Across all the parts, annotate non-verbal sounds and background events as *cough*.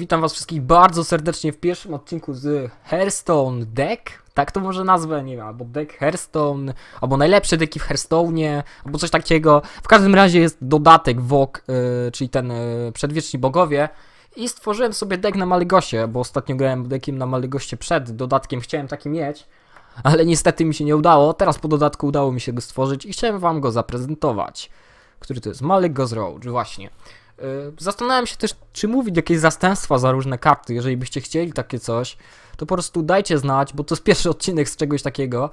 Witam was wszystkich bardzo serdecznie w pierwszym odcinku z Hearthstone Deck. Tak to może nazwę, nie wiem, albo deck Hearthstone, albo najlepsze deki w Hearthstone'ie, albo coś takiego. W każdym razie jest dodatek WOG, yy, czyli ten yy, Przedwieczni Bogowie. I stworzyłem sobie deck na Malygosie, bo ostatnio grałem deckiem na Malygoście przed dodatkiem, chciałem taki mieć. Ale niestety mi się nie udało, teraz po dodatku udało mi się go stworzyć i chciałem wam go zaprezentować. Który to jest? Malygos Roach, właśnie. Yy, Zastanawiam się też, czy mówić jakieś zastępstwa za różne karty. Jeżeli byście chcieli takie coś, to po prostu dajcie znać, bo to jest *laughs* pierwszy odcinek z czegoś takiego.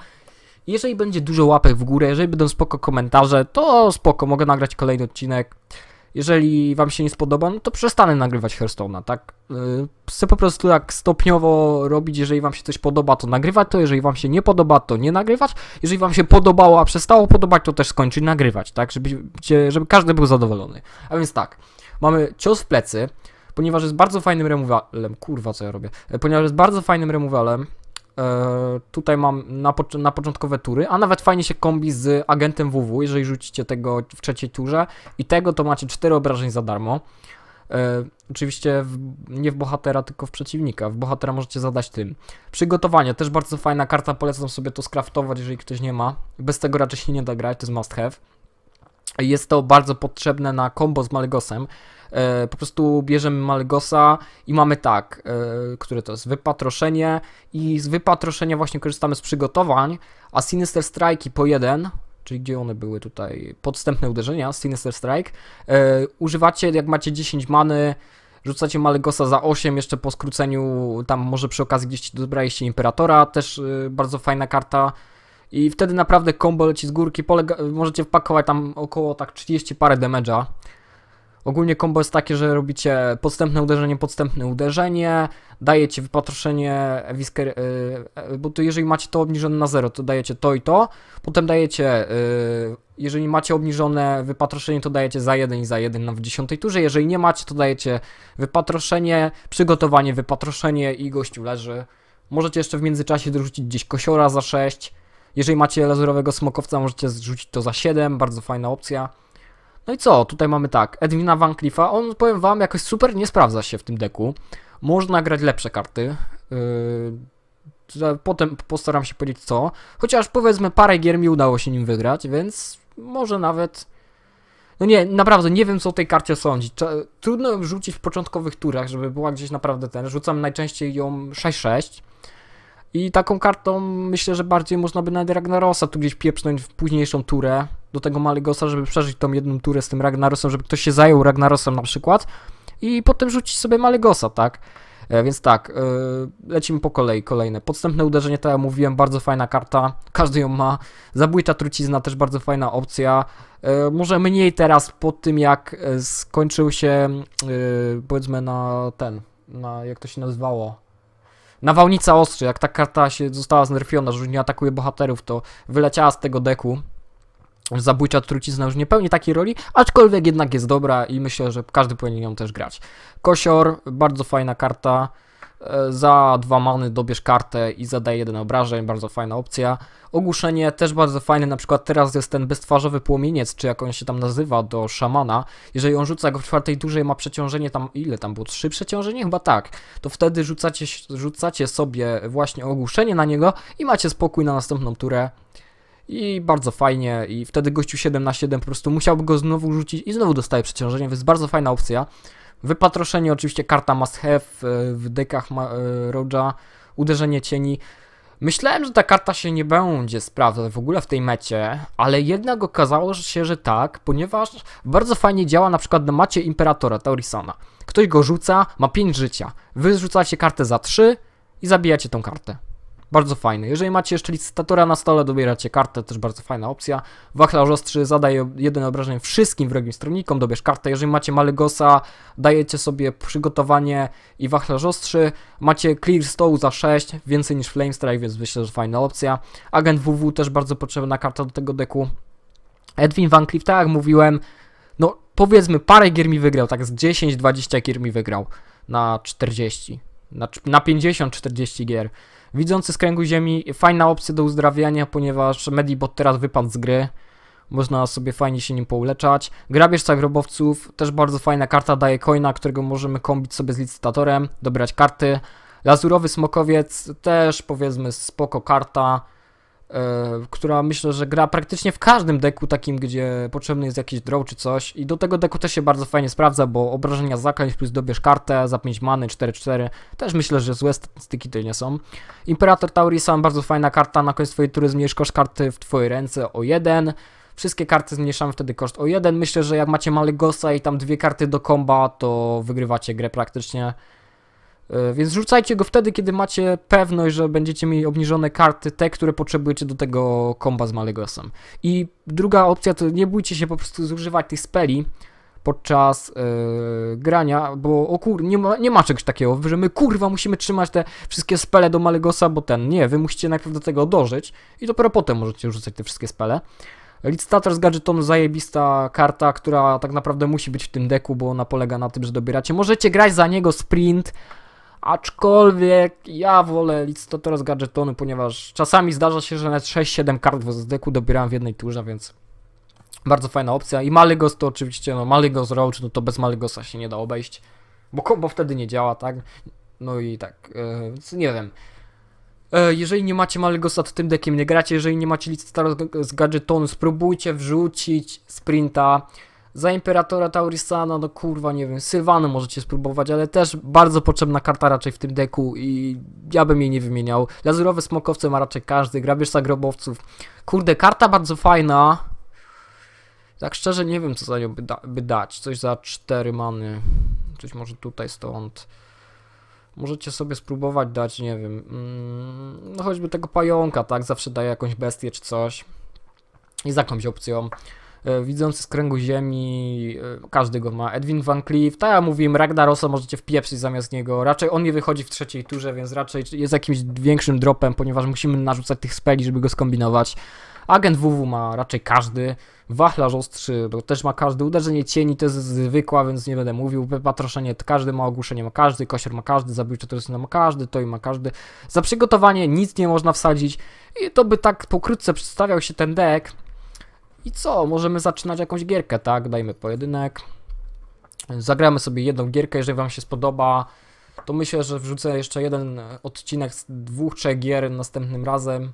Jeżeli będzie dużo łapek w górę, jeżeli będą spoko komentarze, to spoko, mogę nagrać kolejny odcinek. Jeżeli wam się nie spodoba, no to przestanę nagrywać Hearthstone'a, tak? Yy, Chcę po prostu tak stopniowo robić, jeżeli wam się coś podoba, to nagrywać to, jeżeli wam się nie podoba, to nie nagrywać. Jeżeli wam się podobało, a przestało podobać, to też skończyć nagrywać, tak? Żeby, żeby każdy był zadowolony. A więc tak, mamy cios w plecy, ponieważ jest bardzo fajnym removalem. Kurwa, co ja robię? E, Ponieważ jest bardzo fajnym removalem. E, tutaj mam na, na początkowe tury, a nawet fajnie się kombi z agentem WW, jeżeli rzucicie tego w trzeciej turze. I tego to macie 4 obrażeń za darmo. E, oczywiście w, nie w bohatera, tylko w przeciwnika. W bohatera możecie zadać tym. Przygotowanie, też bardzo fajna karta, polecam sobie to skraftować, jeżeli ktoś nie ma. Bez tego raczej się nie da grać, to jest must have. Jest to bardzo potrzebne na combo z Malygosem. E, po prostu bierzemy Malygosa i mamy tak, e, które to jest wypatroszenie i z wypatroszenia właśnie korzystamy z przygotowań, a Sinister Strike po jeden, czyli gdzie one były tutaj, podstępne uderzenia, Sinister Strike, e, używacie jak macie 10 many, rzucacie Malygosa za 8, jeszcze po skróceniu tam może przy okazji gdzieś dobraliście Imperatora, też bardzo fajna karta, i wtedy naprawdę combo leci z górki, możecie wpakować tam około tak 30 parę damage'a. Ogólnie combo jest takie, że robicie podstępne uderzenie, podstępne uderzenie, dajecie wypatroszenie Whisker, y, y, bo to jeżeli macie to obniżone na 0, to dajecie to i to, potem dajecie, y, jeżeli macie obniżone wypatroszenie, to dajecie za 1 i za 1 na w 10 turze, jeżeli nie macie, to dajecie wypatroszenie, przygotowanie, wypatroszenie i gościu leży. Możecie jeszcze w międzyczasie dorzucić gdzieś kosiora za 6, jeżeli macie lazurowego smokowca, możecie zrzucić to za 7, bardzo fajna opcja. No i co? Tutaj mamy tak, Edwina Van Cliffa, on powiem wam jakoś super nie sprawdza się w tym deku. Można grać lepsze karty. Yy, potem postaram się powiedzieć co. Chociaż powiedzmy parę gier mi udało się nim wygrać, więc może nawet... No nie, naprawdę nie wiem co o tej karcie sądzić. Trudno ją rzucić w początkowych turach, żeby była gdzieś naprawdę ten. Rzucam najczęściej ją 6-6. I taką kartą myślę, że bardziej można by na Ragnarosa tu gdzieś pieprznąć w późniejszą turę do tego Malygosa, żeby przeżyć tą jedną turę z tym Ragnarosem, żeby ktoś się zajął Ragnarosem na przykład i potem rzucić sobie Malygosa, tak? E, więc tak, e, lecimy po kolei, kolejne. Podstępne uderzenie, tak jak mówiłem, bardzo fajna karta, każdy ją ma. Zabójcza trucizna, też bardzo fajna opcja. E, może mniej teraz po tym, jak skończył się, powiedzmy na ten, na jak to się nazywało, Nawałnica ostrzy, jak ta karta się została znerfiona, że już nie atakuje bohaterów, to wyleciała z tego deku. Zabójcza trucizna już nie pełni takiej roli, aczkolwiek jednak jest dobra i myślę, że każdy powinien ją też grać. Kosior, bardzo fajna karta. E, Za dwa many dobierz kartę i zadaje jeden obrażeń, bardzo fajna opcja. Ogłuszenie też bardzo fajne, na przykład teraz jest ten beztwarzowy płomieniec, czy jak on się tam nazywa, do szamana. Jeżeli on rzuca go w czwartej i ma przeciążenie tam, ile tam było? Trzy przeciążenie? Chyba tak. To wtedy rzucacie, rzucacie sobie właśnie ogłuszenie na niego i macie spokój na następną turę. I bardzo fajnie, i wtedy gościu 7 na 7 po prostu musiałby go znowu rzucić i znowu dostaje przeciążenie, więc bardzo fajna opcja. Wypatroszenie oczywiście karta must have e, w dekach ma- e, Roja, uderzenie cieni. Myślałem, że ta karta się nie będzie sprawdzać w ogóle w tej mecie, ale jednak okazało się, że tak, ponieważ bardzo fajnie działa na przykład na macie Imperatora Taurisana. Ktoś go rzuca, ma 5 życia. Wy rzucacie kartę za 3 i zabijacie tą kartę. Bardzo fajny. Jeżeli macie jeszcze licytatora na stole, dobieracie kartę, też bardzo fajna opcja. Wachlarz ostrzy zadaje jeden obrażeń wszystkim wrogim stronnikom, dobierz kartę. Jeżeli macie Malygosa, dajecie sobie przygotowanie i wachlarz ostrzy. Macie Clear Stoł za 6, więcej niż Flame Strike, więc myślę, że fajna opcja. Agent WW też bardzo potrzebna karta do tego deku. Edwin Van Cleef, tak jak mówiłem, no powiedzmy parę gier mi wygrał, tak z 10-20 gier mi wygrał na 40, na, na 50-40 gier. Widzący z kręgu ziemi, fajna opcja do uzdrawiania, ponieważ Medibot teraz wypadł z gry. Można sobie fajnie się nim pouleczać. Grabieżca grobowców, też bardzo fajna karta, daje coina, którego możemy kombić sobie z licytatorem, dobrać karty. Lazurowy Smokowiec, też powiedzmy spoko karta, która myślę, że gra praktycznie w każdym deku takim, gdzie potrzebny jest jakiś draw czy coś. I do tego deku też się bardzo fajnie sprawdza, bo obrażenia zaklęć plus dobierz kartę za 5 many 4-4. Też myślę, że złe statystyki to nie są. Imperator Taurisan, bardzo fajna karta, na koniec twojej tury zmniejsz koszt karty w twojej ręce o 1. Wszystkie karty zmniejszamy wtedy koszt o 1. Myślę, że jak macie Malegosa i tam dwie karty do komba, to wygrywacie grę praktycznie. Yy, Więc rzucajcie go wtedy, kiedy macie pewność, że będziecie mieli obniżone karty, te, które potrzebujecie do tego komba z Malegosem. I druga opcja to nie bójcie się po prostu zużywać tych speli podczas yy, grania, bo o kur, nie ma, nie ma czegoś takiego, że my kurwa musimy trzymać te wszystkie spele do Malegosa, bo ten, nie, wy musicie najpierw do tego dożyć i dopiero potem możecie rzucać te wszystkie spele. Licytator z gadżetonu zajebista karta, która tak naprawdę musi być w tym deku, bo ona polega na tym, że dobieracie. Możecie grać za niego sprint, aczkolwiek ja wolę licytatora z gadżetonu, ponieważ czasami zdarza się, że nawet 6-7 kart z deku dobierałem w jednej turze, więc bardzo fajna opcja. I Malygos to oczywiście, no Malygos Roach, no to bez Malygosa się nie da obejść, bo kombo wtedy nie działa, tak? No i tak, e, więc nie wiem. E, Jeżeli nie macie Malygosa, to tym dekiem nie gracie. Jeżeli nie macie licytatora z gadżetonu, spróbujcie wrzucić sprinta. Za Imperatora Taurisana, no kurwa, nie wiem, Sylwany możecie spróbować, ale też bardzo potrzebna karta raczej w tym deku i ja bym jej nie wymieniał. Lazurowe smokowce ma raczej każdy, grabieżca grobowców. Kurde, karta bardzo fajna. Tak szczerze nie wiem, co za nią by, da- by dać. Coś za 4 many. Coś może tutaj stąd. Możecie sobie spróbować dać, nie wiem, mm, no choćby tego pająka, tak? Zawsze daje jakąś bestię czy coś. I z jakąś opcją. E, Widzący z kręgu ziemi, e, każdy go ma. Edwin Van Cleef, tak jak mówiłem, Ragnarosa możecie wpieprzyć zamiast niego. Raczej on nie wychodzi w trzeciej turze, więc raczej jest jakimś większym dropem, ponieważ musimy narzucać tych speli, żeby go skombinować. Agent WW ma raczej każdy. Wachlarz ostrzy, też ma każdy. Uderzenie cieni to jest zwykła, więc nie będę mówił. Patroszenie każdy ma, ogłuszenie ma każdy, kosier ma każdy, zabójcze to ma każdy, to i ma każdy. Za przygotowanie nic nie można wsadzić. I to by tak pokrótce przedstawiał się ten deck. I co? Możemy zaczynać jakąś gierkę, tak? Dajmy pojedynek. Zagramy sobie jedną gierkę, jeżeli Wam się spodoba. To myślę, że wrzucę jeszcze jeden odcinek z dwóch, trzech gier następnym razem.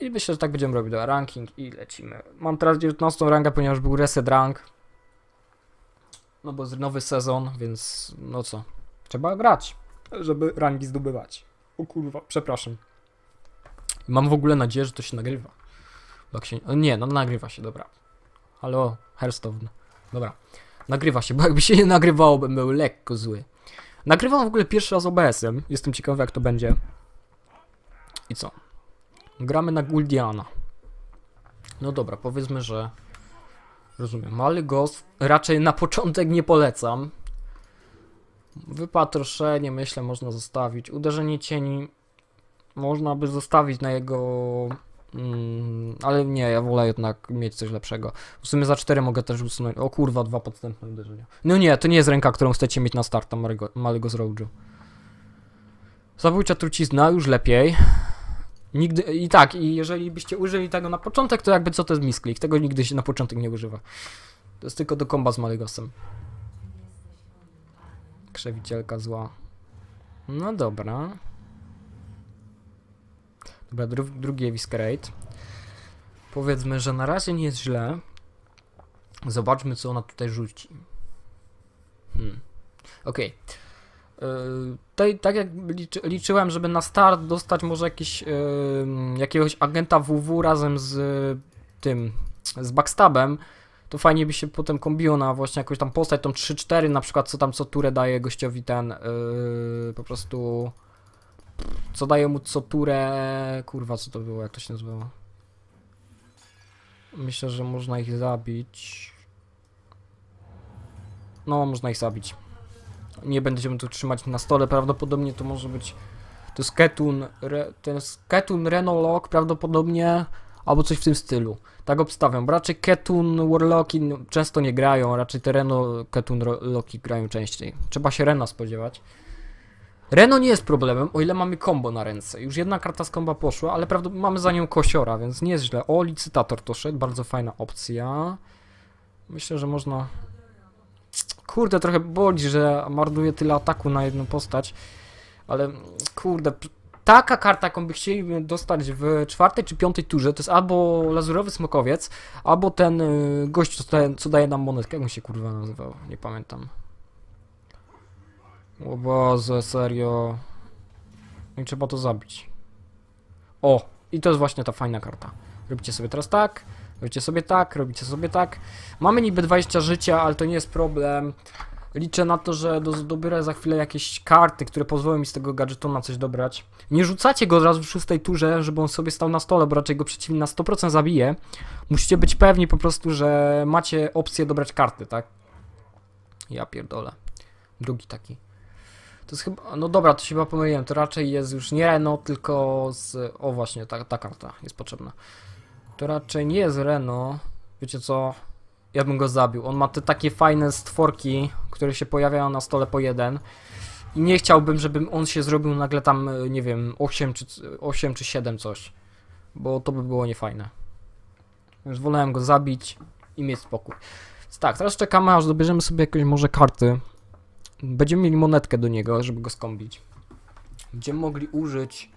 I myślę, że tak będziemy robić. Dobra, ranking i lecimy. Mam teraz 19 rangę, ponieważ był reset rank. No bo nowy sezon, więc no co? Trzeba grać, żeby rangi zdobywać. O kurwa, przepraszam. Mam w ogóle nadzieję, że to się nagrywa. Się... Nie, no nagrywa się, dobra. Halo, Hearthstone. Dobra. Nagrywa się, bo jakby się nie nagrywało, bym był lekko zły. Nagrywam w ogóle pierwszy raz OBS-em. Jestem ciekawy, jak to będzie. I co? Gramy na Guldiana. No dobra, powiedzmy, że. Rozumiem. Mały Ghost raczej na początek nie polecam. Wypatroszenie, myślę, można zostawić. Uderzenie cieni można by zostawić na jego. Mm, ale nie, ja wolę jednak mieć coś lepszego. W sumie za 4 mogę też usunąć. O kurwa, dwa podstępne uderzenia. No nie, to nie jest ręka, którą chcecie mieć na start, tam Malego- z Roadżu. Zabójcza trucizna, już lepiej. Nigdy, i tak, i jeżeli byście użyli tego na początek, to jakby co to jest misklik, tego nigdy się na początek nie używa. To jest tylko do komba z Malygosem. Krzewicielka zła. No dobra. Dobra, dru drugi Eviscerate. Powiedzmy, że na razie nie jest źle. Zobaczmy, co ona tutaj rzuci. Hmm. Okej. Yy, Tutaj, tak jak liczy, liczyłem, żeby na start dostać może jakiś, yy, jakiegoś agenta WW razem z tym, z backstabem, to fajnie by się potem kombiło na właśnie jakąś tam postać, tą 3-4 na przykład, co tam co turę daje gościowi ten, yy, po prostu, co daje mu co turę, kurwa co to było, jak to się nazywało? Myślę, że można ich zabić. No, można ich zabić nie będziemy tu trzymać na stole, prawdopodobnie to może być to jest Ketun, re, to jest Ketun Renolog prawdopodobnie, albo coś w tym stylu. Tak obstawiam, bo raczej Ketun Warlocki często nie grają, raczej te Reno Ketun Loki grają częściej. Trzeba się Rena spodziewać. Reno nie jest problemem, o ile mamy combo na ręce. Już jedna karta z komba poszła, ale prawdopodobnie mamy za nią kosiora, więc nie jest źle. O, licytator to szedł, bardzo fajna opcja. Myślę, że można... Kurde, trochę boli, że marnuje tyle ataku na jedną postać, ale kurde, taka karta, jaką by chcieli dostać w czwartej czy piątej turze, to jest albo lazurowy smokowiec, albo ten y, gość, co daje, co daje nam monetkę, jak on się kurwa nazywał, nie pamiętam. O Boże, serio. I trzeba to zabić. O, i to jest właśnie ta fajna karta. Robicie sobie teraz tak, robicie sobie tak, robicie sobie tak. Mamy niby 20 życia, ale to nie jest problem. Liczę na to, że do, dobiorę za chwilę jakieś karty, które pozwolą mi z tego gadżetu na coś dobrać. Nie rzucacie go od razu w szóstej turze, żeby on sobie stał na stole, bo raczej go przeciwnik na 100% zabije. Musicie być pewni po prostu, że macie opcję dobrać karty, tak? Ja pierdolę. Drugi taki. To jest chyba. No dobra, to się chyba pomyliłem. To raczej jest już nie Reno, tylko z. O właśnie, ta, ta karta jest potrzebna. To raczej nie jest Reno. Wiecie co? Ja bym go zabił. On ma te takie fajne stworki, które się pojawiają na stole po jeden. I nie chciałbym, żeby on się zrobił nagle tam, e, nie wiem, 8 czy, 8 czy 7 coś. Bo to by było niefajne. Więc wolałem go zabić i mieć spokój. Więc tak, teraz czekamy, aż dobierzemy sobie jakieś może karty. Będziemy mieli monetkę do niego, żeby go skombić. Będziemy mogli użyć.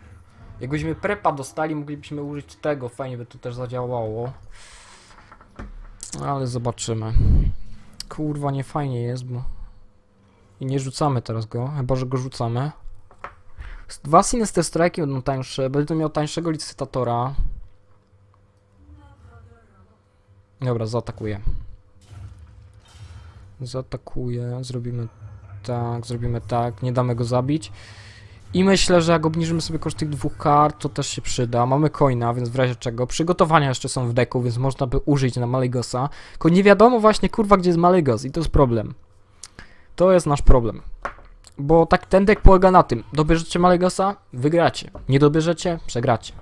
Jakbyśmy prepa dostali, moglibyśmy użyć tego. Fajnie by to też zadziałało. Ale zobaczymy. Kurwa, nie fajnie jest, bo. I nie rzucamy teraz go, chyba że go rzucamy. Dwa Sinister Strike będą tańsze. Będę miał tańszego licytatora. Dobra, zaatakuję. Zaatakuję, zrobimy tak, zrobimy tak, nie damy go zabić. I myślę, że jak obniżymy sobie koszt tych dwóch kart, to też się przyda. Mamy coina, więc w razie czego. Przygotowania jeszcze są w deku, więc można by użyć na Malegosa. Tylko nie wiadomo właśnie, kurwa, gdzie jest Malegos i to jest problem. To jest nasz problem. Bo tak ten deck polega na tym. Dobierzecie Malegosa, wygracie. Nie dobierzecie, przegracie.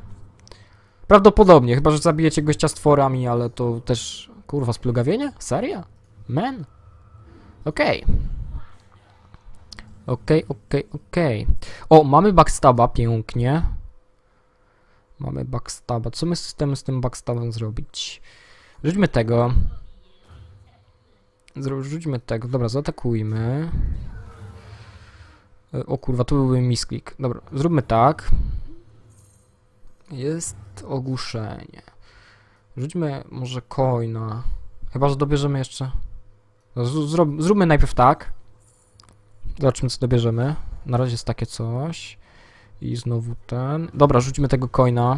Prawdopodobnie, chyba że zabijecie gościa z tworami, ale to też, kurwa, splugawienie? Seria? Man? Okej. Okej, okej, okej. O, mamy backstaba, pięknie. Mamy backstaba. Co my z tym, z tym backstabem zrobić? Rzućmy tego. Rzućmy tego. Dobra, zaatakujmy. E, O kurwa, to byłby misklik. Dobra, zróbmy tak. Jest ogłuszenie. Rzućmy może coina. Chyba, że dobierzemy jeszcze... No, Zrób, zróbmy najpierw tak. Zobaczmy, co dobierzemy. Na razie jest takie coś. I znowu ten. Dobra, rzućmy tego coina.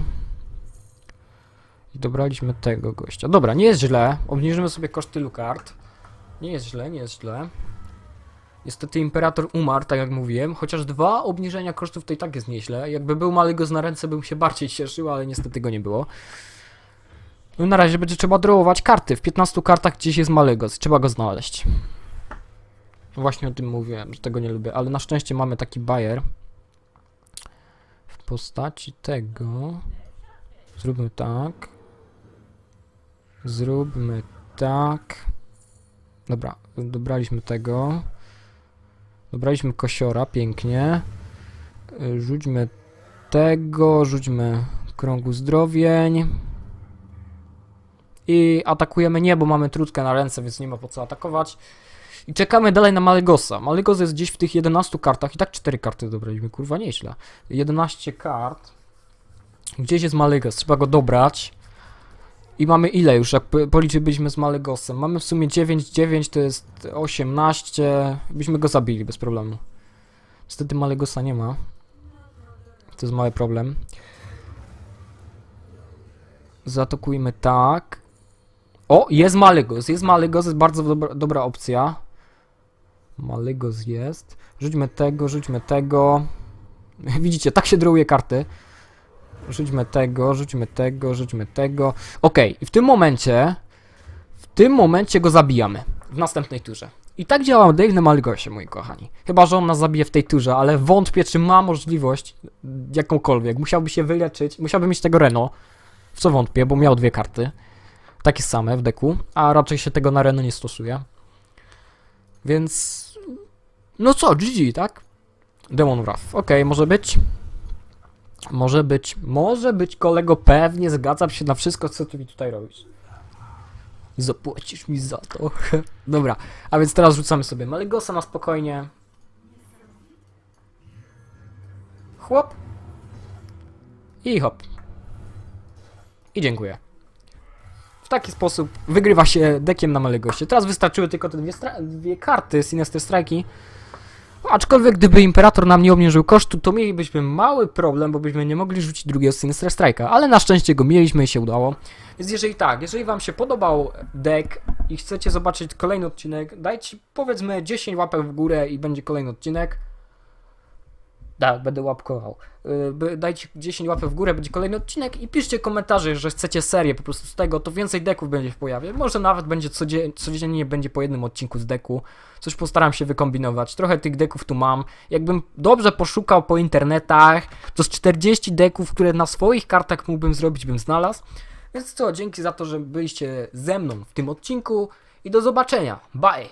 I dobraliśmy tego gościa. Dobra, nie jest źle. Obniżymy sobie koszt tylu kart. Nie jest źle, nie jest źle. Niestety Imperator umarł, tak jak mówiłem, chociaż dwa obniżenia kosztów to i tak jest nieźle. Jakby był Malygos na ręce, bym się bardziej cieszył, ale niestety go nie było. No na razie będzie trzeba drawować karty. W 15 kartach gdzieś jest Malygos, trzeba go znaleźć. Właśnie o tym mówiłem, że tego nie lubię, ale na szczęście mamy taki bajer w postaci tego. Zróbmy tak. Zróbmy tak. Dobra, dobraliśmy tego. Dobraliśmy kosiora, pięknie. Rzućmy tego, rzućmy krągu zdrowień. I atakujemy nie, bo mamy trutkę na ręce, więc nie ma po co atakować. I czekamy dalej na Malegosa. Malegos jest gdzieś w tych 11 kartach. I tak 4 karty dobraliśmy, kurwa, nieźle. 11 kart. Gdzieś jest Malegos, trzeba go dobrać. I mamy ile już, jak po- policzylibyśmy z Malegosem? Mamy w sumie 9, 9 to jest 18. Byśmy go zabili bez problemu. Niestety Malegosa nie ma. To jest mały problem. Zaatakujmy tak. O, jest Malegos, jest Malegos, jest bardzo dobra, dobra opcja. Malegos jest. Rzućmy tego, rzućmy tego. *laughs* Widzicie, tak się druje karty. Rzućmy tego, rzućmy tego, rzućmy tego. Okej, i w tym momencie, w tym momencie go zabijamy. W następnej turze. I tak działa Dave na Malegosie, moi kochani. Chyba, że on nas zabije w tej turze, ale wątpię, czy ma możliwość jakąkolwiek. Musiałby się wyleczyć, musiałby mieć tego Reno. W co wątpię, bo miał dwie karty. Takie same w deku, a raczej się tego na Reno nie stosuje. Więc. No co, GG, tak? Demon Wrath. Okej, może być. Może być. Może być, kolego, pewnie zgadzam się na wszystko, co ty mi tutaj robisz. Zapłacisz mi za to. *laughs* Dobra, a więc teraz rzucamy sobie Malegosa na spokojnie. Chłop. I hop. I dziękuję. W taki sposób wygrywa się dekiem na Malegosie. Teraz wystarczyły tylko te dwie, dwie karty Sinister Strike'i. Aczkolwiek gdyby Imperator nam nie obniżył kosztu, to mielibyśmy mały problem, bo byśmy nie mogli rzucić drugiego Sinister Strike'a, ale na szczęście go mieliśmy i się udało. Więc jeżeli tak, jeżeli wam się podobał deck i chcecie zobaczyć kolejny odcinek, dajcie powiedzmy 10 łapek w górę i będzie kolejny odcinek. Tak, będę łapkował. By- Dajcie 10 łapek w górę, będzie kolejny odcinek i piszcie komentarze, że chcecie serię po prostu z tego, to więcej deków będzie w pojawie. Może nawet będzie codzie- codziennie będzie po jednym odcinku z deku. Coś postaram się wykombinować. Trochę tych deków tu mam. Jakbym dobrze poszukał po internetach, to z 40 deków, które na swoich kartach mógłbym zrobić, bym znalazł. Więc co, dzięki za to, że byliście ze mną w tym odcinku i do zobaczenia. Bye!